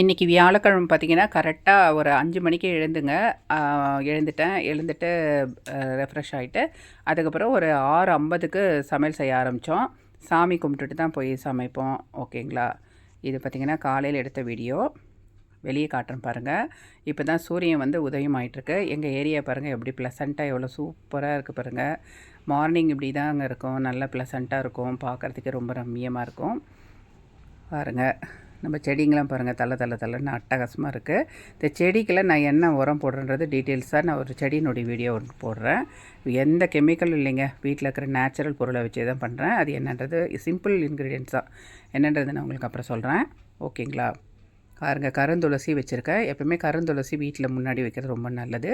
இன்றைக்கி வியாழக்கிழமை பார்த்தீங்கன்னா கரெக்டாக ஒரு அஞ்சு மணிக்கு எழுந்துங்க. எழுந்துட்டேன். எழுந்துட்டு ரெஃப்ரெஷ் ஆகிட்டு அதுக்கப்புறம் ஒரு ஆறு ஐம்பதுக்கு சமையல் செய்ய ஆரம்பித்தோம் சாமி கும்பிட்டுட்டு தான் போய் சமைப்போம். ஓகேங்களா இது பார்த்திங்கன்னா காலையில் எடுத்த வீடியோ வெளியே காட்டுறேன் பாருங்கள் இப்போ தான் சூரியன் வந்து உதயம் ஆகிட்டுருக்கு எங்கள் ஏரியா பாருங்கள் எப்படி ப்ளசண்ட்டாக எவ்வளோ சூப்பராக இருக்குது பாருங்கள் மார்னிங் இப்படி தான் அங்கே இருக்கும். நல்லா ப்ளசண்ட்டாக இருக்கும். பார்க்குறதுக்கு ரொம்ப ரம்மியமாக இருக்கும். பாருங்கள் நம்ம செடிங்களாம் பாருங்கள் தள்ள தள்ள தள்ளன்னு அட்டகாசமாக இருக்குது இந்த செடிக்கெல்லாம் நான் என்ன உரம் போடுறன்றது டீட்டெயில்ஸாக நான் ஒரு செடியினுடைய வீடியோ ஒன்று போடுறேன். எந்த கெமிக்கலும் இல்லைங்க. வீட்டில் இருக்கிற நேச்சுரல் பொருளை வச்சு தான் பண்ணுறேன் அது என்னன்றது சிம்பிள் இன்க்ரீடியன்ஸாக தான் என்னன்றது நான் உங்களுக்கு அப்புறம் சொல்கிறேன் ஓகேங்களா? பாருங்க கருந்துளசி வச்சுருக்கேன். எப்போவுமே கருந்துளசி வீட்டில் முன்னாடி வைக்கிறது ரொம்ப நல்லது.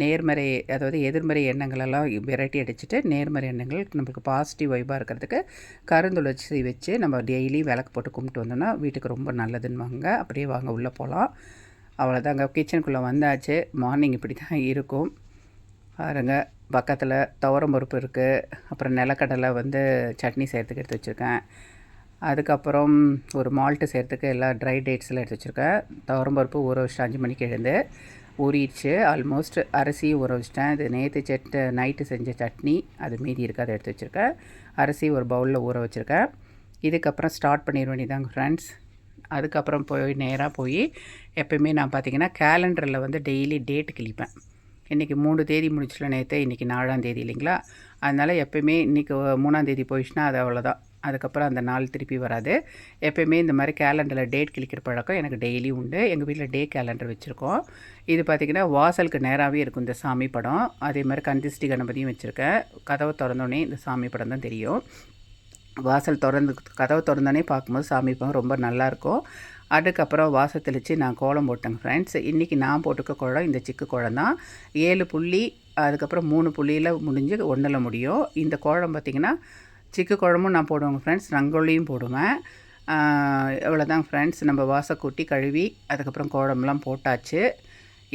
நேர்மறை அதாவது எதிர்மறை எண்ணங்களெல்லாம் விரட்டி அடிச்சுட்டு நேர்மறை எண்ணங்கள் நம்மளுக்கு பாசிட்டிவ் வைபாக இருக்கிறதுக்கு கருந்துளசி வச்சு நம்ம டெய்லி விளக்கு போட்டு கும்பிட்டு வந்தோம்னா வீட்டுக்கு ரொம்ப நல்லதுன்னு அப்படியே வாங்க உள்ளே போகலாம் அவ்வளோதாங்க கிச்சனுக்குள்ளே வந்தாச்சு. மார்னிங் இப்படி தான் இருக்கும். பாருங்க பக்கத்தில் துவரம் பருப்பு இருக்குது அப்புறம் நிலக்கடலை வந்து சட்னி செய்கிறதுக்கு எடுத்து வச்சுருக்கேன். அதுக்கப்புறம் ஒரு மால்ட்டு செய்கிறதுக்கு எல்லா ட்ரை டேட்ஸ்லாம் எடுத்து வச்சுருக்கேன் துவரம் பருப்பு ஊற வச்சுட்டு அஞ்சு மணிக்கு எழுந்து ஊறிடுச்சு. ஆல்மோஸ்ட் அரிசி ஊற வச்சிட்டேன். இது நேற்று செட்டு நைட்டு செஞ்ச சட்னி அது மீதி இருக்குது அதை எடுத்து வச்சுருக்கேன் அரிசி ஒரு பவுலில் ஊற வச்சுருக்கேன் இதுக்கப்புறம் ஸ்டார்ட் பண்ணிட வேண்டியதாங்க ஃப்ரெண்ட்ஸ் அதுக்கப்புறம் போய் நேராக போய் எப்போயுமே நான் பார்த்தீங்கன்னா கேலண்டரில் வந்து டெய்லி டேட் கிழிப்பேன். இன்றைக்கி மூணு தேதி முடிச்சிடல நேற்று இன்றைக்கி நாலாம் தேதி இல்லைங்களா? அதனால் எப்போயுமே இன்றைக்கி மூணாம் தேதி போயிடுச்சுன்னா அது அவ்வளோதான் அதுக்கப்புறம் அந்த நாள் திருப்பி வராது. எப்போயுமே இந்த மாதிரி கேலண்டரில் டேட் கிளிக்கிற பழக்கம் எனக்கு டெய்லி உண்டு. எங்கள் வீட்டில் டே கேலண்டர் வச்சுருக்கோம். இது பார்த்திங்கன்னா வாசலுக்கு நேராகவே இருக்கும் இந்த சாமி படம். அதே மாதிரி கந்திஷ்டி கணபதியும் வச்சுருக்கேன். கதவை திறந்தோடனே இந்த சாமி படம் தான் தெரியும். வாசல் திறந்து கதவை திறந்தோடனே பார்க்கும்போது சாமி படம் ரொம்ப நல்லாயிருக்கும் அதுக்கப்புறம் வாசல் தெளித்து நான் கோலம் போட்டேங்க ஃப்ரெண்ட்ஸ் இன்றைக்கி நான் போட்டுக்க குழம் இந்த சிக்கு குழம் தான். ஏழு புள்ளி அதுக்கப்புறம் மூணு புள்ளியில் முடிஞ்சு ஒன்றில் முடியும். இந்த கோலம் பார்த்திங்கன்னா சிக்கு குழம்பும் நான் போடுவேங்க ஃப்ரெண்ட்ஸ் ரங்கோலியும் போடுவேன். இவ்வளோதான் ஃப்ரெண்ட்ஸ் நம்ம வாசக்கூட்டி கழுவி அதுக்கப்புறம் குழம்புலாம் போட்டாச்சு.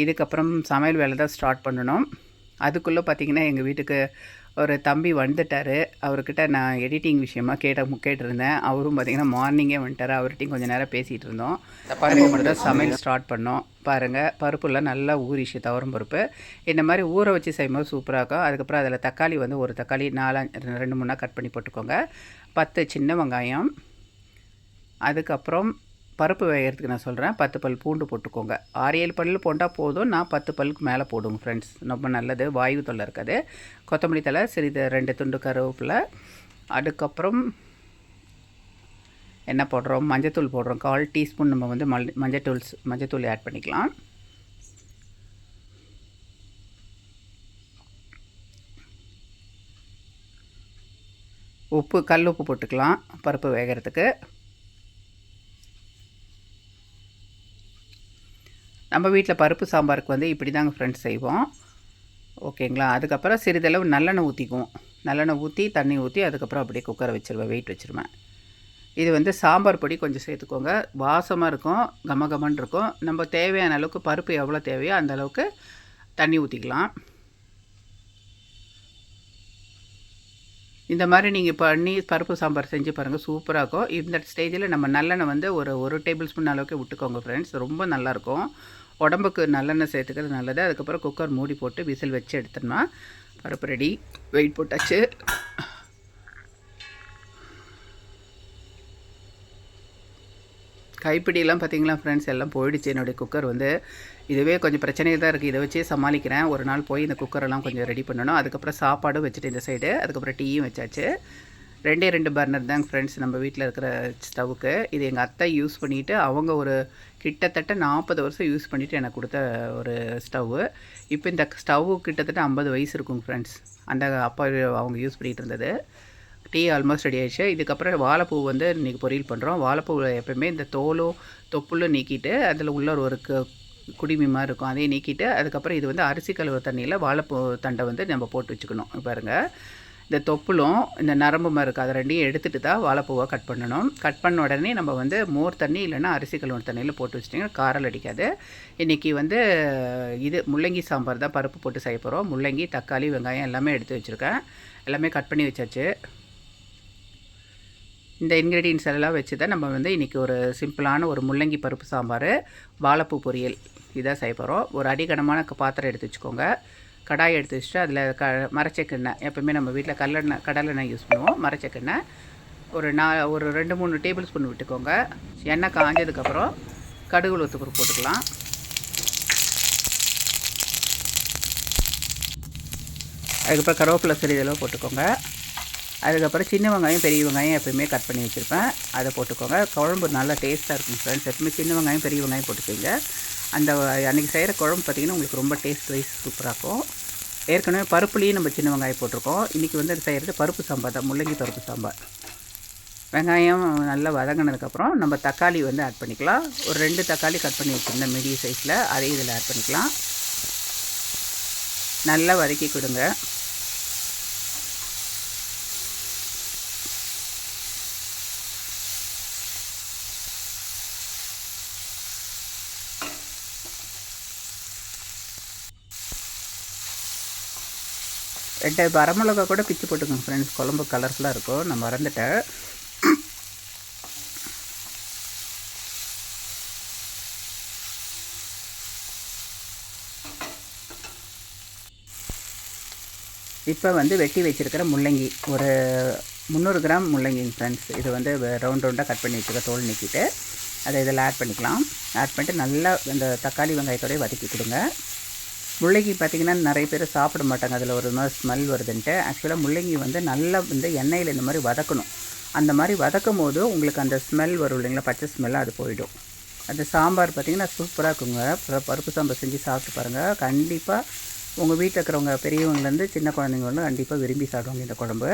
இதுக்கப்புறம் சமையல் வேலை தான் ஸ்டார்ட் பண்ணணும். அதுக்குள்ளே பார்த்திங்கன்னா எங்கள் வீட்டுக்கு ஒரு தம்பி வந்துட்டார். அவர்கிட்ட நான் எடிட்டிங் விஷயமா கேட்ட கேட்டிருந்தேன். அவரும் பார்த்திங்கன்னா மார்னிங்கே வந்துட்டார். அவர்கிட்டையும் கொஞ்சம் நேரம் பேசிகிட்டு இருந்தோம். பருப்பு மட்டும் தான் சமையல் ஸ்டார்ட் பண்ணோம். பாருங்கள் பருப்புலாம் நல்லா ஊறிச்சு தவறும் பருப்பு. இந்த மாதிரி ஊற வச்சு செய்யும்போது சூப்பராக இருக்கும். அதுக்கப்புறம் அதில் தக்காளி வந்து ஒரு தக்காளி நாலா ரெண்டு மூணாக கட் பண்ணி போட்டுக்கோங்க. பத்து சின்ன வெங்காயம். அதுக்கப்புறம் பருப்பு வேகிறதுக்கு நான் சொல்கிறேன் பத்து பல் பூண்டு போட்டுக்கோங்க. ஆறு ஏழு பல் போட்டால் போதும். நான் பத்து பல்லுக்கு மேலே போடுங்க ஃப்ரெண்ட்ஸ் ரொம்ப நல்லது. வாயு தொல்லை இருக்காது. கொத்தமல்லி தலை சிறிது ரெண்டு துண்டு கருவேப்பில். அதுக்கப்புறம் என்ன போடுறோம்? மஞ்சத்தூள் போடுறோம். கால் டீஸ்பூன் நம்ம வந்து மல் மஞ்சத்தூள் மஞ்சத்தூள் ஆட் பண்ணிக்கலாம். உப்பு கல் உப்பு போட்டுக்கலாம் பருப்பு வேகிறதுக்கு. நம்ம வீட்டில் பருப்பு சாம்பாருக்கு வந்து இப்படி தாங்க ஃப்ரெண்ட்ஸ் செய்வோம் ஓகேங்களா அதுக்கப்புறம் சிறிதளவு நல்லெண்ணெய் ஊற்றிக்குவோம் நல்லெண்ணெய் ஊற்றி தண்ணி ஊற்றி அதுக்கப்புறம் அப்படியே குக்கரை வச்சுருவேன் வெயிட் வச்சுருவேன். இது வந்து சாம்பார் பொடி கொஞ்சம் சேர்த்துக்கோங்க. வாசமாக இருக்கும் கம கமன் இருக்கும். நம்ம தேவையான அளவுக்கு பருப்பு எவ்வளோ தேவையோ அந்த அளவுக்கு தண்ணி ஊற்றிக்கலாம் இந்த மாதிரி நீங்கள் பண்ணி பருப்பு சாம்பார் செஞ்சு பாருங்கள் சூப்பராக இருக்கும். இந்த ஸ்டேஜில் நம்ம நல்லெண்ணெய் வந்து ஒரு ஒரு டேபிள் ஸ்பூன் அளவுக்கு விட்டுக்கோங்க ஃப்ரெண்ட்ஸ் ரொம்ப நல்லாயிருக்கும் உடம்புக்கு நல்லெண்ணெய் சேர்த்துக்கிறது நல்லது. அதுக்கப்புறம் குக்கர் மூடி போட்டு விசில் வச்சு எடுத்தோம்னா பருப்பு ரெடி வெயிட் போட்டாச்சு. கைப்பிடியெல்லாம் பார்த்தீங்களா ஃப்ரெண்ட்ஸ் எல்லாம் போயிடுச்சு. என்னுடைய குக்கர் வந்து இதுவே கொஞ்சம் பிரச்சனையாக தான் இருக்குது இதை வச்சே சமாளிக்கிறேன். ஒரு நாள் போய் இந்த குக்கரெல்லாம் கொஞ்சம் ரெடி பண்ணணும். அதுக்கப்புறம் சாப்பாடும் வச்சுட்டு இந்த சைடு அதுக்கப்புறம் டீயும் வச்சாச்சு. ரெண்டே ரெண்டு பர்னர் தாங்க ஃப்ரெண்ட்ஸ் நம்ம வீட்டில் இருக்கிற ஸ்டவ்வுக்கு இது எங்கள் அத்தை யூஸ் பண்ணிவிட்டு அவங்க ஒரு கிட்டத்தட்ட நாற்பது வருஷம் யூஸ் பண்ணிவிட்டு எனக்கு கொடுத்த ஒரு ஸ்டவ்வு இப்போ இந்த ஸ்டவ்வு கிட்டத்தட்ட ஐம்பது வயசு இருக்குங்க ஃப்ரெண்ட்ஸ் அந்த அப்பா அவங்க யூஸ் பண்ணிகிட்டு இருந்தது. டீ ஆல்மோஸ்ட் ரெடி ஆயிடுச்சு. இதுக்கப்புறம் வாழைப்பூ வந்து இன்றைக்கி பொரியல் பண்ணுறோம் வாழைப்பூவில் எப்போயுமே இந்த தோலும் தொப்புளும் நீக்கிட்டு அதில் உள்ள ஒரு குடிமி மாதிரி இருக்கும். அதையும் நீக்கிட்டு அதுக்கப்புறம் இது வந்து அரிசி கழுவு தண்ணியில் வாழைப்பூ தண்டை வந்து நம்ம போட்டு வச்சுக்கணும். பாருங்கள் இந்த தொப்புளும் இந்த நரம்பு இருக்குது அதை ரெண்டையும் எடுத்துகிட்டு தான் வாழைப்பூவை கட் பண்ணணும். கட் பண்ண உடனே நம்ம வந்து மோர் தண்ணி இல்லைன்னா அரிசி கழுவுன தண்ணியில் போட்டு வச்சிட்டிங்கன்னா காரல் அடிக்காது. இன்றைக்கி வந்து இது முள்ளங்கி சாம்பார் தான் பருப்பு போட்டு செய்ய போகிறோம் முள்ளங்கி தக்காளி வெங்காயம் எல்லாமே எடுத்து வச்சுருக்கேன். எல்லாமே கட் பண்ணி வச்சாச்சு. இந்த இன்க்ரீடியன்ஸ் எல்லாம் வச்சு தான் நம்ம வந்து இன்றைக்கி ஒரு சிம்பிளான ஒரு முள்ளங்கி பருப்பு சாம்பார் வாழைப்பூ பொரியல் இதாக செய்ய போகிறோம் ஒரு அடிகனமான பாத்திரம் எடுத்து வச்சுக்கோங்க. கடாய் எடுத்து வச்சுட்டு அதில் க மரச்சக்கெண்ணெய் எப்பவுமே நம்ம வீட்டில் கடலெண்ணெய் கடலெண்ணெய் யூஸ் பண்ணுவோம். மரச்சக்கெண்ணெய் ஒரு நா ஒரு ரெண்டு மூணு டேபிள் ஸ்பூன் விட்டுக்கோங்க. எண்ணெய் காஞ்சதுக்கப்புறம் கடுகு உளுத்தப்பூர் போட்டுக்கலாம். அதுக்கப்புறம் கருவேப்பிலை சிறிதளவு போட்டுக்கோங்க. அதுக்கப்புறம் சின்ன வெங்காயம் பெரிய வெங்காயம் எப்பயுமே கட் பண்ணி வச்சுருப்பேன். அதை போட்டுக்கோங்க. குழம்பு நல்லா டேஸ்ட்டாக இருக்கும் ஃப்ரெண்ட்ஸ் எப்பவுமே சின்ன வெங்காயம் பெரிய வெங்காயம் போட்டுக்கோங்க அந்த அன்றைக்கி செய்கிற குழம்பு பார்த்திங்கன்னா உங்களுக்கு ரொம்ப டேஸ்ட் வைஸ் சூப்பராக இருக்கும். ஏற்கனவே பருப்புலேயும் நம்ம சின்ன வெங்காயம் போட்டிருக்கோம். இன்றைக்கி வந்து செய்கிறது பருப்பு சாம்பார் தான் முள்ளங்கி பருப்பு சாம்பார். வெங்காயம் நல்லா வதங்கினதுக்கப்புறம் நம்ம தக்காளி வந்து ஆட் பண்ணிக்கலாம். ஒரு ரெண்டு தக்காளி கட் பண்ணி வச்சுருந்தேன் மீடியம் சைஸில் அதையும் இதில் ஆட் பண்ணிக்கலாம். நல்லா வதக்கி கொடுங்க. ரெண்டு வரமிளகா கூட பிச்சு போட்டுக்கோங்க ஃப்ரெண்ட்ஸ் குழம்பு கலர்ஃபுல்லாக இருக்கும். நான் மறந்துட்டேன். இப்போ வந்து வெட்டி வச்சுருக்கிற முள்ளங்கி. ஒரு முந்நூறு கிராம் முள்ளங்கிங்க ஃப்ரெண்ட்ஸ் இது வந்து ரவுண்ட் ரவுண்டாக கட் பண்ணி வச்சுருக்க. தோல் நீக்கிட்டு அதை இதில் ஆட் பண்ணிக்கலாம். ஆட் பண்ணிட்டு நல்லா இந்த தக்காளி வெங்காயத்தோடய வதக்கி கொடுங்க. முள்ளங்கி பார்த்திங்கன்னா நிறைய பேர் சாப்பிட மாட்டாங்க. அதில் ஒரு மாதிரி ஸ்மெல் வருதுன்ட்டு. ஆக்சுவலாக முள்ளங்கி வந்து நல்லா வந்து எண்ணெயில் இந்த மாதிரி வதக்கணும். அந்த மாதிரி வதக்கும் போது உங்களுக்கு அந்த ஸ்மெல் வரும் இல்லைங்களா? பச்சை ஸ்மெல் அது போயிடும். அந்த சாம்பார் பார்த்திங்கன்னா சூப்பராக இருக்குங்க. பருப்பு சாம்பார் செஞ்சு சாப்பிட்டு பாருங்கள் கண்டிப்பாக உங்கள் வீட்டில் இருக்கிறவங்க பெரியவங்கலேருந்து சின்ன குழந்தைங்க வந்து கண்டிப்பாக விரும்பி சாப்பிடுவாங்க இந்த குழம்பு.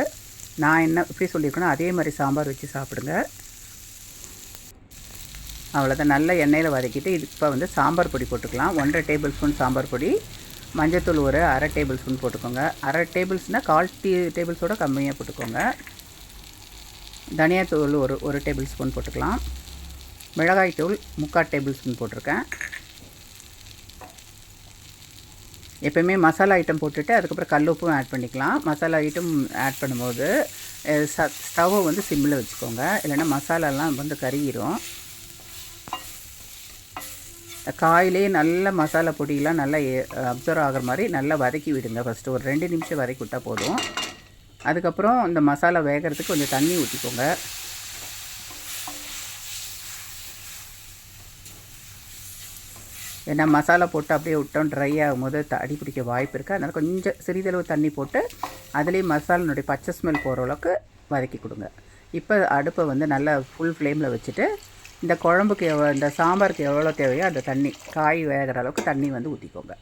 நான் என்ன எப்படி சொல்லியிருக்கேனோ அதே மாதிரி சாம்பார் வச்சு சாப்பிடுங்க. அவ்வளோதான் நல்ல எண்ணெயில் வதக்கிட்டு இது இப்போ வந்து சாம்பார் பொடி போட்டுக்கலாம். ஒன்றரை டேபிள் ஸ்பூன் சாம்பார் பொடி மஞ்சத்தூள் ஒரு அரை டேபிள் ஸ்பூன் போட்டுக்கோங்க. அரை டேபிள்ஸ்னால் கால் டீ டேபிள்ஸோட கம்மியாக போட்டுக்கோங்க. தனியாத்தூள் ஒரு ஒரு டேபிள் ஸ்பூன் போட்டுக்கலாம். மிளகாய் தூள் முக்கால் டேபிள் ஸ்பூன் போட்டிருக்கேன். எப்போயுமே மசாலா ஐட்டம் போட்டுட்டு அதுக்கப்புறம் கல் உப்பும் ஆட் பண்ணிக்கலாம். மசாலா ஐட்டம் ஆட் பண்ணும்போது ஸ்டவ்வை வந்து சிம்மில் வச்சுக்கோங்க. இல்லைன்னா மசாலாலாம் வந்து கருகிரும். காயிலே நல்ல மசாலா பொடியெலாம் நல்லா அப்சர்வ் ஆகிற மாதிரி நல்லா வதக்கி விடுங்க ஃபஸ்ட்டு ஒரு ரெண்டு நிமிஷம் வதக்கி விட்டால் போதும். அதுக்கப்புறம் இந்த மசாலா வேகிறதுக்கு கொஞ்சம் தண்ணி ஊற்றிக்கோங்க ஏன்னா மசாலா போட்டு அப்படியே விட்டோம் ட்ரை ஆகும்போது த- அடி பிடிக்க வாய்ப்பு இருக்குது அதனால் கொஞ்சம் சிறிதளவு தண்ணி போட்டு அதுலேயும் மசாலினுடைய பச்சை ஸ்மெல் போகிற அளவுக்கு வதக்கி கொடுங்க. இப்போ அடுப்பை வந்து நல்லா ஃபுல் ஃப்ளேமில் வச்சுட்டு இந்த குழம்புக்கு எவ்வளோ இந்த சாம்பாருக்கு எவ்வளோ தேவையோ அந்த தண்ணி காய் வேகிற அளவுக்கு தண்ணி வந்து ஊற்றிக்கோங்க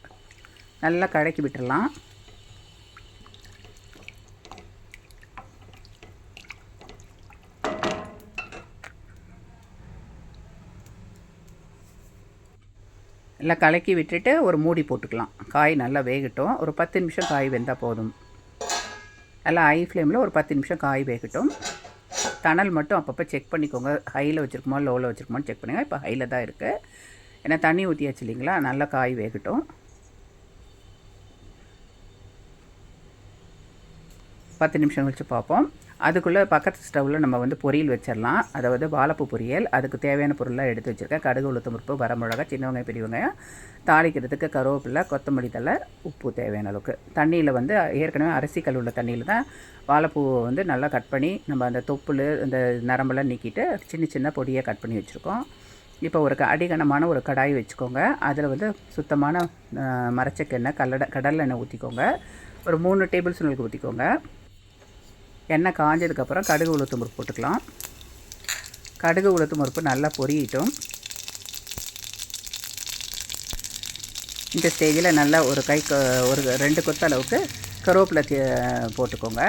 நல்லா கலக்கி விட்டுடலாம் எல்லாம் கலக்கி விட்டுட்டு ஒரு மூடி போட்டுக்கலாம். காய் நல்லா வேகட்டும். ஒரு பத்து நிமிஷம் காய் வெந்தால் போதும். நல்லா ஐ ஃப்ளேமில் ஒரு பத்து நிமிஷம் காய் வேகட்டும். தணல் மட்டும் அப்பப்போ செக் பண்ணிக்கோங்க. ஹையில் வச்சுருக்குமா லோவில் வச்சுருக்குமான்னு செக் பண்ணுங்கள் இப்போ ஹையில் தான் இருக்குது ஏன்னா தண்ணி ஊற்றியாச்சு இல்லைங்களா? நல்லா காய் வேகட்டும். பத்து நிமிஷம் கழிச்சு பார்ப்போம். அதுக்குள்ளே பக்கத்து ஸ்டவ்வில் நம்ம வந்து பொரியல் வச்சிடலாம் அதாவது வாழைப்பூ பொரியல். அதுக்கு தேவையான பொருள்லாம் எடுத்து வச்சுருக்கேன். கடுகு உளுத்தம்பருப்பு வரமிளகா சின்னவங்க பெரியவங்க தாளிக்கிறதுக்கு கருவேப்பிலை கொத்தமல்லி தழை உப்பு தேவையான அளவுக்கு. தண்ணியில் வந்து ஏற்கனவே அரிசி கழுவுள்ள உள்ள தண்ணியில் தான் வாழைப்பூவை வந்து நல்லா கட் பண்ணி நம்ம அந்த தொப்புள் இந்த நரம்பெல்லாம் நீக்கிட்டு சின்ன சின்ன பொடியை கட் பண்ணி வச்சுருக்கோம். இப்போ ஒரு க- அடிகனமான ஒரு கடாய் வச்சுக்கோங்க. அதில் வந்து சுத்தமான மரச்சக்கெண்ணெய் கல்லடை கடலெண்ணெய் ஊற்றிக்கோங்க ஒரு மூணு டேபிள் ஸ்பூனுக்கு ஊற்றிக்கோங்க எண்ணெய் காஞ்சதுக்கப்புறம் கடுகு உளுத்தம் பருப்பு போட்டுக்கலாம். கடுகு உளுத்தம் பருப்பு நல்லா பொரியட்டும். இந்த ஸ்டேஜில் நல்லா ஒரு கை ஒரு ரெண்டு கொத்த அளவுக்கு கருவேப்பிலை போட்டுக்கோங்க.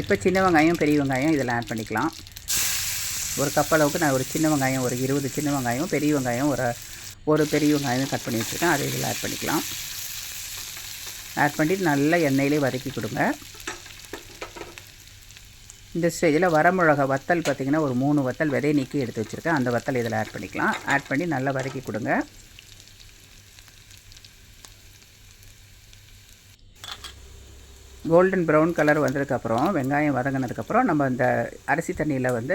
இப்போ சின்ன வெங்காயம் பெரிய வெங்காயம் இதில் ஆட் பண்ணிக்கலாம். ஒரு கப் அளவுக்கு நான் ஒரு சின்ன வெங்காயம் ஒரு இருபது சின்ன வெங்காயம் பெரிய வெங்காயம் ஒரு ஒரு பெரிய வெங்காயம் கட் பண்ணி வச்சுருக்கேன். அதை இதில் ஆட் பண்ணிக்கலாம். ஆட் பண்ணிட்டு நல்லா எண்ணெயிலே வதக்கி கொடுங்க. இந்த ஸ்டேஜில் வரமிளகா வத்தல் பார்த்திங்கன்னா ஒரு மூணு வத்தல் விதையை நீக்கி எடுத்து வச்சுருக்கேன். அந்த வத்தல் இதில் ஆட் பண்ணிக்கலாம். ஆட் பண்ணி நல்லா வதக்கி கொடுங்க. கோல்டன் ப்ரௌன் கலர் வந்ததுக்கப்புறம் வெங்காயம் வதங்கினதுக்கப்புறம் நம்ம இந்த அரிசி தண்ணியில் வந்து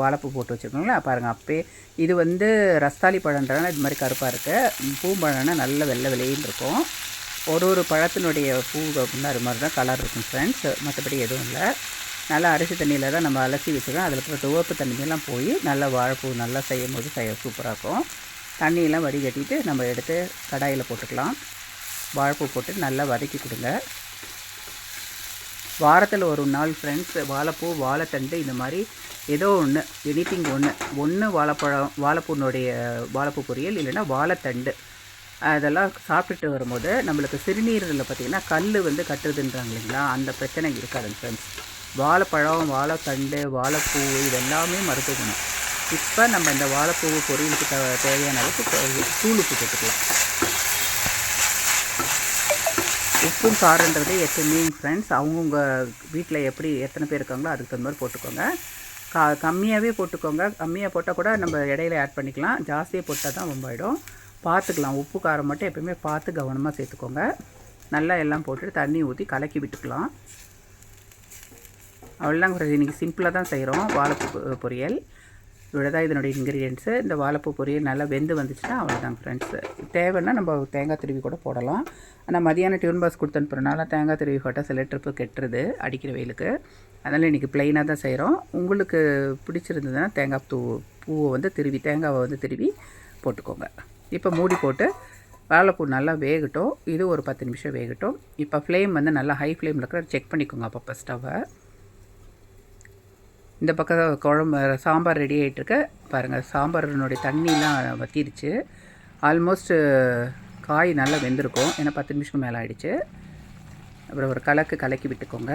வாழைப்பூ போட்டு வச்சுருக்கோங்களா பாருங்கள் அப்பே இது வந்து ரஸ்தாலி பழன்றதுனால இது மாதிரி கருப்பாக இருக்குது பூம்பழம்னா நல்ல வெள்ளை வெளியின்னு இருக்கும். ஒரு ஒரு பழத்தினுடைய பூ அப்படின்னா அது மாதிரி தான் கலர் இருக்கும் ஃப்ரெண்ட்ஸ் மற்றபடி எதுவும் இல்லை. நல்லா அரிசி தண்ணியில் தான் நம்ம அலசி வச்சுக்கோம் அதில் இருக்கிற துவப்பு தண்ணியெல்லாம் போய் நல்லா வாழைப்பூ நல்லா செய்யும் போது செய்ய சூப்பராக இருக்கும். தண்ணியெல்லாம் வடிகட்டிட்டு நம்ம எடுத்து கடாயில் போட்டுக்கலாம். வாழைப்பூ போட்டு நல்லா வதக்கி கொடுங்க. வாரத்தில் ஒரு நாள் ஃப்ரெண்ட்ஸ் வாழைப்பூ வாழைத்தண்டு இந்த மாதிரி ஏதோ ஒன்று எனிதிங் ஒன்று ஒன்று வாழைப்பழம் வாழைப்பூனுடைய வாழைப்பூ பொரியல் இல்லைன்னா வாழைத்தண்டு. அதெல்லாம் சாப்பிட்டுட்டு வரும்போது நம்மளுக்கு சிறுநீரில் பார்த்திங்கன்னா கல் வந்து கட்டுறதுன்றாங்க இல்லைங்களா? அந்த பிரச்சனை இருக்காதுங்க ஃப்ரெண்ட்ஸ் வாழைப்பழம் வாழைத்தண்டு வாழைப்பூ இதெல்லாமே மருத்துவ குணம். இப்போ நம்ம இந்த வாழைப்பூ பொரியலுக்கு தே தேவையான அளவுக்கு தூள் உப்பு போட்டுக்கலாம். உப்பும் காரன்றது எப்பவுமே ஃப்ரெண்ட்ஸ் அவங்கவுங்க வீட்டில் எப்படி எத்தனை பேர் இருக்காங்களோ அதுக்கு தகுந்த மாதிரி போட்டுக்கோங்க. கா கம்மியாகவே போட்டுக்கோங்க. கம்மியாக போட்டால் கூட நம்ம இடையில ஆட் பண்ணிக்கலாம். ஜாஸ்தியாக போட்டால் தான் ரொம்ப ஆகிடும் பார்த்துக்கலாம். உப்பு காரம் மட்டும் எப்பயுமே பார்த்து கவனமாக சேர்த்துக்கோங்க. நல்லா எல்லாம் போட்டுட்டு தண்ணி ஊற்றி கலக்கி விட்டுக்கலாம். அவ்வளோதாங்க இன்றைக்கி சிம்பிளாக தான் செய்கிறோம் வாழைப்பூ பொரியல். இவ்வளோ தான் இதனுடைய இன்க்ரீடியன்ட்ஸு இந்த வாழைப்பூ பொரியல் நல்லா வெந்து வந்துச்சுன்னா அவ்வளோதாங்க ஃப்ரெண்ட்ஸு தேவைன்னா நம்ம தேங்காய் திருவி கூட போடலாம். ஆனால் மதியானம் டியூன் பாஸ் கொடுத்து அனுப்புறனால தேங்காய் திருவி போட்டால் சில ட்ரிப்பு கெட்டுருது அடிக்கிற வெயிலுக்கு. அதனால் இன்றைக்கி ப்ளைனாக தான் செய்கிறோம் உங்களுக்கு பிடிச்சிருந்ததுன்னா தேங்காய் தூ பூவை வந்து திருவி தேங்காவை வந்து திருவி போட்டுக்கோங்க. இப்போ மூடி போட்டு வாழைப்பூ நல்லா வேகட்டும். இது ஒரு பத்து நிமிஷம் வேகட்டும். இப்போ ஃப்ளேம் வந்து நல்லா ஹை ஃப்ளேமில் இருக்கிற செக் பண்ணிக்கோங்க அப்பப்போ ஸ்டவ்வை இந்த பக்கம் குழம்பு சாம்பார் ரெடி ஆகிட்டுருக்கு பாருங்கள் சாம்பாரினுடைய தண்ணிலாம் வத்திருச்சு. ஆல்மோஸ்ட்டு காய் நல்லா வெந்திருக்கும். ஏன்னா பத்து நிமிஷம் மேலே ஆகிடுச்சு அப்புறம் ஒரு கலக்கு கலக்கி விட்டுக்கோங்க.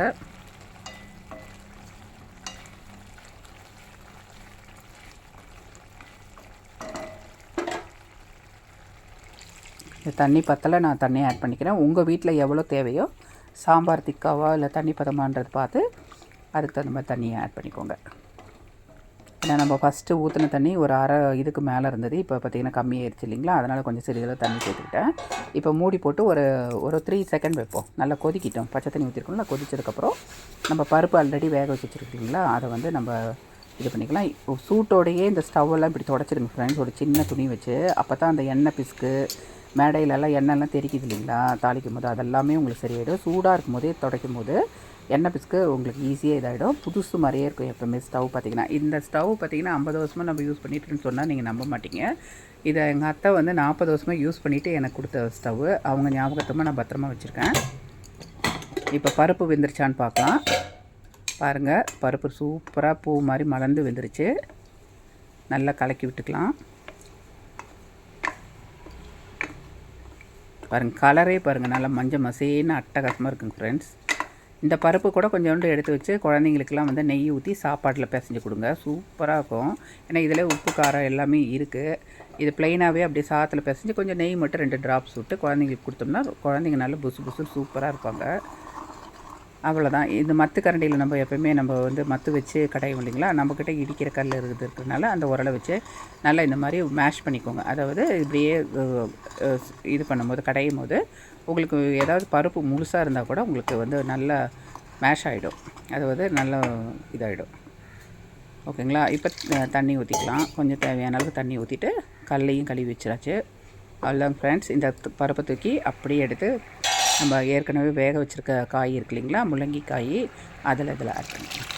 இந்த தண்ணி பத்தலை நான் தண்ணி ஆட் பண்ணிக்கிறேன். உங்கள் வீட்டில் எவ்வளோ தேவையோ சாம்பார் திக்காவா இல்லை தண்ணி பதமான்றது பார்த்து அதுக்கு தகுந்த மாதிரி தண்ணியை ஆட் பண்ணிக்கோங்க. ஏன்னா நம்ம ஃபஸ்ட்டு ஊற்றின தண்ணி ஒரு அரை இதுக்கு மேலே இருந்தது. இப்போ பார்த்திங்கன்னா கம்மியாயிருச்சு இல்லைங்களா? அதனால் கொஞ்சம் சிறிதளவு தண்ணி சேர்த்துக்கிட்டேன். இப்போ மூடி போட்டு ஒரு ஒரு த்ரீ செகண்ட் வைப்போம். நல்லா கொதிக்கிட்டோம். பச்சை தண்ணி ஊற்றிருக்கோம்ல கொதிச்சதுக்கப்புறம் நம்ம பருப்பு ஆல்ரெடி வேக வச்சு வச்சுருக்கீங்களா அதை வந்து நம்ம இது பண்ணிக்கலாம். சூட்டோடையே இந்த ஸ்டவ்வெல்லாம் இப்படி தொடச்சிருங்க ஃப்ரெண்ட்ஸ் ஒரு சின்ன துணி வச்சு அப்போ தான் அந்த எண்ணெய் பிஸ்கு மேடையிலலாம் எண்ணெய்லாம் தெரிக்குது இல்லைங்களா? தாளிக்கும் போது அதெல்லாமே உங்களுக்கு சரியாயிடும். சூடாக இருக்கும் போதே துடைக்கும் போது எண்ணெய் பிஸ்கு உங்களுக்கு ஈஸியாக இதாகிடும் புதுசு மாதிரியே இருக்கும் எப்போவுமே ஸ்டவ் பார்த்திங்கன்னா. இந்த ஸ்டவ் பார்த்திங்கன்னா ஐம்பது வருஷமாக நம்ம யூஸ் பண்ணிட்டுன்னு சொன்னால் நீங்கள் நம்ப மாட்டீங்க. இதை எங்கள் அத்தை வந்து நாற்பது வருஷமாக யூஸ் பண்ணிவிட்டு எனக்கு கொடுத்த ஸ்டவ். அவங்க ஞாபகத்தமாக நான் பத்திரமா வச்சுருக்கேன். இப்போ பருப்பு வெந்துருச்சான்னு பார்க்கலாம். பாருங்கள் பருப்பு சூப்பராக பூ மாதிரி மலர்ந்து வெந்துருச்சு. நல்லா கலக்கி விட்டுக்கலாம். பாருங்கள் கலரே பாருங்கள் நல்லா மஞ்சள் மசேன்னு அட்டகாசமாக இருக்குங்க ஃப்ரெண்ட்ஸ் இந்த பருப்பு கூட கொஞ்சோண்டு எடுத்து வச்சு குழந்தைங்களுக்கெல்லாம் வந்து நெய் ஊற்றி சாப்பாட்டில் பிசைஞ்சு கொடுங்க. சூப்பராக இருக்கும். ஏன்னா இதில் உப்பு காரம் எல்லாமே இருக்குது இது ப்ளைனாகவே அப்படியே சாத்தில் பிசைஞ்சு கொஞ்சம் நெய் மட்டும் ரெண்டு ட்ராப்ஸ் விட்டு குழந்தைங்களுக்கு கொடுத்தோம்னா குழந்தைங்க நல்லா புசு புசு சூப்பராக இருப்பாங்க. அவ்வளோதான் இந்த மத்து கரண்டியில் நம்ம எப்போயுமே நம்ம வந்து மத்து வச்சு கடையும் இல்லைங்களா நம்மக்கிட்ட இடிக்கிற கல் இருக்குது இருக்கிறதுனால அந்த உரலை வச்சு நல்லா இந்த மாதிரி மேஷ் பண்ணிக்கோங்க. அதாவது இப்படியே இது பண்ணும்போது கடையும் போது உங்களுக்கு ஏதாவது பருப்பு முழுசாக இருந்தால் கூட உங்களுக்கு வந்து நல்லா மேஷ் ஆகிடும் அது வந்து நல்லா இதாகிடும் ஓகேங்களா? இப்போ தண்ணி ஊற்றிக்கலாம் கொஞ்சம் தேவையான அளவுக்கு தண்ணி ஊற்றிட்டு கல்லையும் கழுவி வச்சிடாச்சு அவ்வளோதான் ஃப்ரெண்ட்ஸ் இந்த பருப்பை தூக்கி அப்படியே எடுத்து நம்ம ஏற்கனவே வேக வச்சுருக்க காய் இருக்கு இல்லைங்களா? முள்ளங்கி காய் அதில் இதில் ஆட் பண்ணிக்கலாம்.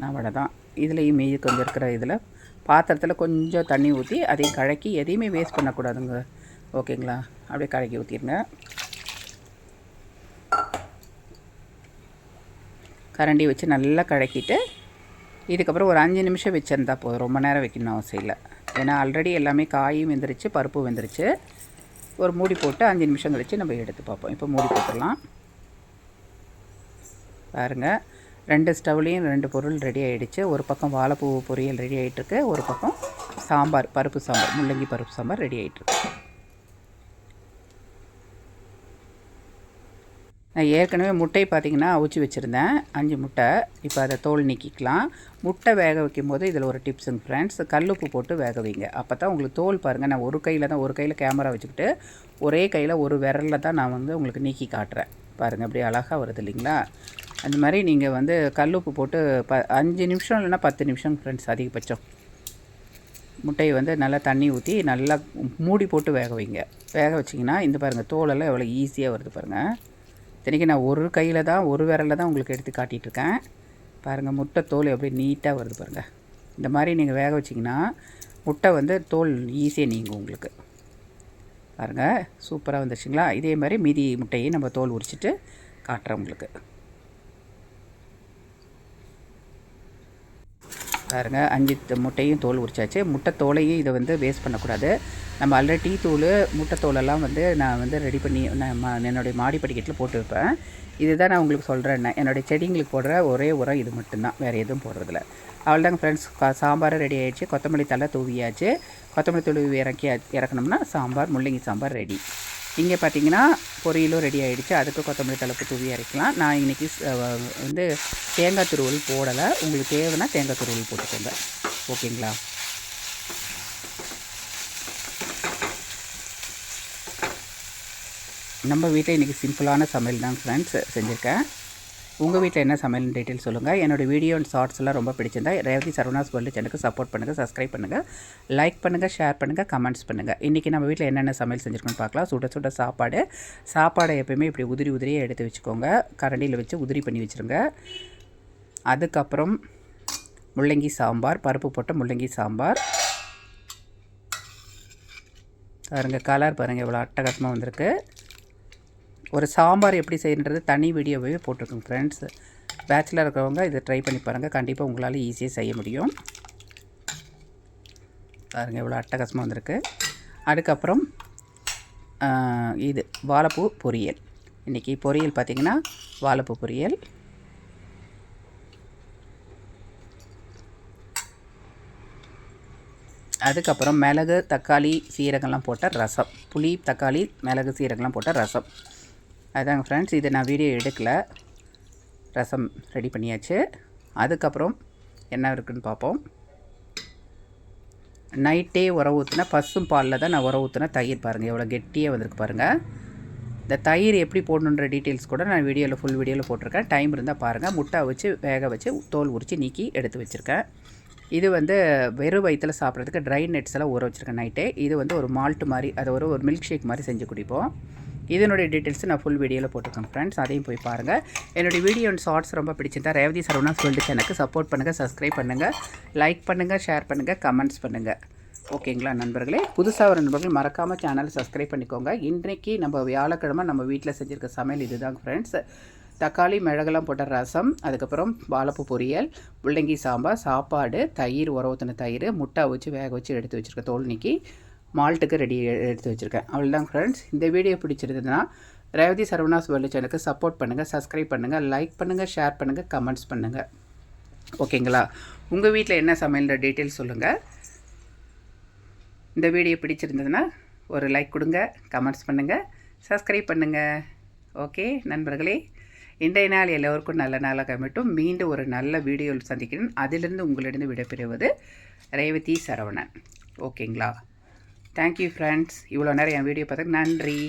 நான் தான் இதுலேயும் மீதி கொஞ்சம் இருக்கிற இதில் பாத்திரத்தில் கொஞ்சம் தண்ணி ஊற்றி அதையும் கழக்கி எதையுமே வேஸ்ட் பண்ணக்கூடாதுங்க. ஓகேங்களா? அப்படியே கலக்கி ஊற்றிடுங்க கரண்டி வச்சு நல்லா கழக்கிட்டு இதுக்கப்புறம் ஒரு அஞ்சு நிமிஷம் வச்சுருந்தா போதும். ரொம்ப நேரம் வைக்கணும் அவசியம் இல்லை. ஏன்னா ஆல்ரெடி எல்லாமே காயும் வெந்துருச்சு பருப்பு வெந்துருச்சு. ஒரு மூடி போட்டு அஞ்சு நிமிஷம் கழித்து நம்ம எடுத்து பார்ப்போம். இப்போ மூடி போட்டுடலாம். பாருங்கள் ரெண்டு ஸ்டவ்லேயும் ரெண்டு பொருள் ரெடி ஆகிடுச்சு ஒரு பக்கம் வாழைப்பூ பொரியல் ரெடி ஆகிட்டுருக்கு ஒரு பக்கம் சாம்பார் பருப்பு சாம்பார் முள்ளங்கி பருப்பு சாம்பார் ரெடி ஆகிட்டுருக்கு நான் ஏற்கனவே முட்டை பார்த்திங்கன்னா அவிச்சு வச்சுருந்தேன். அஞ்சு முட்டை. இப்போ அதை தோல் நீக்கிக்கலாம். முட்டை வேக வைக்கும் போது இதில் ஒரு டிப்ஸுங்க ஃப்ரெண்ட்ஸ் கல்லுப்பு போட்டு வேக வைங்க. அப்போ தான் உங்களுக்கு தோல் பாருங்கள் நான் ஒரு கையில் தான் ஒரு கையில் கேமரா வச்சுக்கிட்டு ஒரே கையில் ஒரு விரலில் தான் நான் வந்து உங்களுக்கு நீக்கி காட்டுறேன். பாருங்கள் அப்படியே அழகாக வருது இல்லைங்களா? அந்த மாதிரி நீங்கள் வந்து கல்லுப்பு போட்டு ப அஞ்சு நிமிஷம் இல்லைன்னா பத்து நிமிஷம் ஃப்ரெண்ட்ஸ் அதிகபட்சம். முட்டையை வந்து நல்லா தண்ணி ஊற்றி நல்லா மூடி போட்டு வேக வைங்க. வேக வச்சிங்கன்னா இந்த பாருங்கள் தோலெல்லாம் எவ்வளோ ஈஸியாக வருது பாருங்கள் இத்தனைக்கு நான் ஒரு கையில் தான் ஒரு விரலில் தான் உங்களுக்கு எடுத்து காட்டிகிட்ருக்கேன் பாருங்கள் முட்டை தோல் எப்படி நீட்டாக வருது பாருங்கள் இந்த மாதிரி நீங்கள் வேக வச்சிங்கன்னா முட்டை வந்து தோல் ஈஸியாக நீங்கும் உங்களுக்கு. பாருங்கள் சூப்பராக வந்துருச்சுங்களா? இதே மாதிரி மீதி முட்டையை நம்ம தோல் உரிச்சிட்டு காட்டுறோம் உங்களுக்கு. பாருங்கள் அஞ்சு முட்டையும் தோல் உரிச்சாச்சு. முட்டை தோலையும் இதை வந்து வேஸ்ட் பண்ணக்கூடாது. நம்ம ஆல்ரெடி டீ தூள் முட்டை தோலெல்லாம் வந்து நான் வந்து ரெடி பண்ணி நான் மா என்னுடைய மாடி படிக்கட்டில் போட்டு வைப்பேன். இதுதான் நான் உங்களுக்கு சொல்கிறேன் என்னுடைய செடிங்களுக்கு போடுற ஒரே உரம் இது மட்டும்தான். வேறு எதுவும் போடுறதில்ல. அவ்வளோதாங்க ஃப்ரெண்ட்ஸ் சாம்பார் ரெடி ஆகிடுச்சு கொத்தமல்லி தலை தூவியாச்சு. கொத்தமல்லி தூவி இறக்கி இறக்கணும்னா சாம்பார் முள்ளங்கி சாம்பார் ரெடி இங்கே பார்த்தீங்கன்னா பொரியலும் ரெடி ஆகிடுச்சு அதுக்கு கொத்தமல்லி தலைப்பு தூவி அரைக்கலாம். நான் இன்றைக்கி வந்து தேங்காய் துருவல் போடலை. உங்களுக்கு தேவைன்னா தேங்காய் துருவல் போட்டுக்கோங்க. ஓகேங்களா? நம்ம வீட்டில் இன்றைக்கி சிம்பிளான சமையல் தான் ஃப்ரெண்ட்ஸ் செஞ்சுருக்கேன். உங்கள் வீட்டில் என்ன சமையல் டீட்டெயில் சொல்லுங்கள் என்னோடய வீடியோ அண்ட் ஷார்ட்ஸ்லாம் ரொம்ப பிடிச்சிருந்தா ரேவதி சரவணாஸ் வேர்ல்டு சேனலுக்கு சப்போர்ட் பண்ணுங்கள் சப்ஸ்கிரைப் பண்ணுங்கள் லைக் பண்ணுங்கள் ஷேர் பண்ணுங்கள் கமெண்ட்ஸ் பண்ணுங்கள் இன்றைக்கி நம்ம வீட்டில் என்னென்ன சமையல் செஞ்சுருக்கோன்னு பார்க்கலாம். சுட சுட சாப்பாடு. சாப்பாடை எப்பயுமே இப்படி உதிரி உதிரியாக எடுத்து வச்சுக்கோங்க. கரண்டியில் வச்சு உதிரி பண்ணி வச்சுருங்க. அதுக்கப்புறம் முள்ளங்கி சாம்பார் பருப்பு போட்ட முள்ளங்கி சாம்பார். பாருங்க கலர் பாருங்கள் எவ்வளோ அட்டகாசமாக வந்திருக்கு. ஒரு சாம்பார் எப்படி செய்யணுன்றது தனி வீடியோவே போட்டிருக்கோங்க ஃப்ரெண்ட்ஸ் பேச்சுலர் இருக்கிறவங்க இதை ட்ரை பண்ணி பாருங்கள் கண்டிப்பாக உங்களால் ஈஸியாக செய்ய முடியும். பாருங்கள் எவ்வளோ அட்டகாசமாக வந்திருக்கு. அதுக்கப்புறம் இது வாழைப்பூ பொரியல். இன்றைக்கி பொரியல் பார்த்திங்கன்னா வாழைப்பூ பொரியல். அதுக்கப்புறம் மிளகு தக்காளி சீரகம்லாம் போட்ட ரசம். புளி தக்காளி மிளகு சீரகம்லாம் போட்ட ரசம். அதுதாங்க ஃப்ரெண்ட்ஸ் இது நான் வீடியோ எடுக்கல. ரசம் ரெடி பண்ணியாச்சு. அதுக்கப்புறம் என்ன இருக்குதுன்னு பார்ப்போம். நைட்டே உர ஊற்றுனா பசும் பாலில் தான் நான் உர ஊற்றின தயிர் பாருங்கள் எவ்வளோ கெட்டியாக வந்திருக்கு பாருங்கள் இந்த தயிர் எப்படி போடணுன்ற டீட்டெயில்ஸ் கூட நான் வீடியோவில் ஃபுல் வீடியோவில் போட்டிருக்கேன். டைம் இருந்தால் பாருங்கள் முட்டை வச்சு வேக வச்சு தோல் உரித்து நீக்கி எடுத்து வச்சுருக்கேன். இது வந்து வெறும் வயிற்றில் சாப்பிட்றதுக்கு ட்ரை நட்ஸ் எல்லாம் ஊற வச்சுருக்கேன் நைட்டே இது வந்து ஒரு மால்ட்டு மாதிரி அதை ஒரு ஒரு மில்க் ஷேக் மாதிரி செஞ்சு குடிப்போம். இதனுடைய டீட்டெயில்ஸ் நான் ஃபுல் வீடியோவில் போட்டிருக்கேன் ஃப்ரெண்ட்ஸ் அதையும் போய் பாருங்கள் என்னுடைய வீடியோ அண்ட் ஷார்ட்ஸ் ரொம்ப பிடிச்சிருந்தா ரேவதி சரவணா சொல்லிட்டு எனக்கு சப்போர்ட் பண்ணுங்கள் சப்ஸ்கிரைப் பண்ணுங்கள் லைக் பண்ணுங்கள் ஷேர் பண்ணுங்கள் கமெண்ட்ஸ் பண்ணுங்கள் ஓகேங்களா நண்பர்களே? புதுசாக வர நண்பர்கள் மறக்காமல் சேனலை சப்ஸ்கிரைப் பண்ணிக்கோங்க. இன்றைக்கி நம்ம வியாழக்கிழமை நம்ம வீட்டில் செஞ்சுருக்க சமையல் இதுதான் ஃப்ரெண்ட்ஸ் தக்காளி மிளகெல்லாம் போட்ட ரசம் அதுக்கப்புறம் வாழைப்பூ பொரியல் முள்ளங்கி சாம்பார் சாப்பாடு தயிர் உர ஊற்றின தயிர் முட்டை வச்சு வேக வச்சு எடுத்து வச்சுருக்க தோல் மால்ட்டுக்கு ரெடி எடுத்து வச்சுருக்கேன். அவ்வளோதான் ஃப்ரெண்ட்ஸ் இந்த வீடியோ பிடிச்சிருந்ததுன்னா ரேவதி சரவணாஸ் வேர்ல்டு சேனலுக்கு சப்போர்ட் பண்ணுங்கள் சப்ஸ்கிரைப் பண்ணுங்கள் லைக் பண்ணுங்கள் ஷேர் பண்ணுங்கள் கமெண்ட்ஸ் பண்ணுங்கள் ஓகேங்களா உங்கள் வீட்டில் என்ன சமையல்ன்ற டீட்டெயில்ஸ் சொல்லுங்கள் இந்த வீடியோ பிடிச்சிருந்ததுன்னா ஒரு லைக் கொடுங்க கமெண்ட்ஸ் பண்ணுங்கள் சப்ஸ்கிரைப் பண்ணுங்கள் ஓகே நண்பர்களே? இன்றைய நாள் எல்லோருக்கும் நல்ல நாளாக மட்டும் மீண்டும் ஒரு நல்ல வீடியோவில் சந்திக்கிறேன். அதிலிருந்து உங்களிடம் விடைபெறுவது ரேவதி சரவணன். ஓகேங்களா தேங்க்யூ ஃப்ரெண்ட்ஸ் இவ்வளோ நேரம் என் வீடியோ பார்த்துக்கு நன்றி.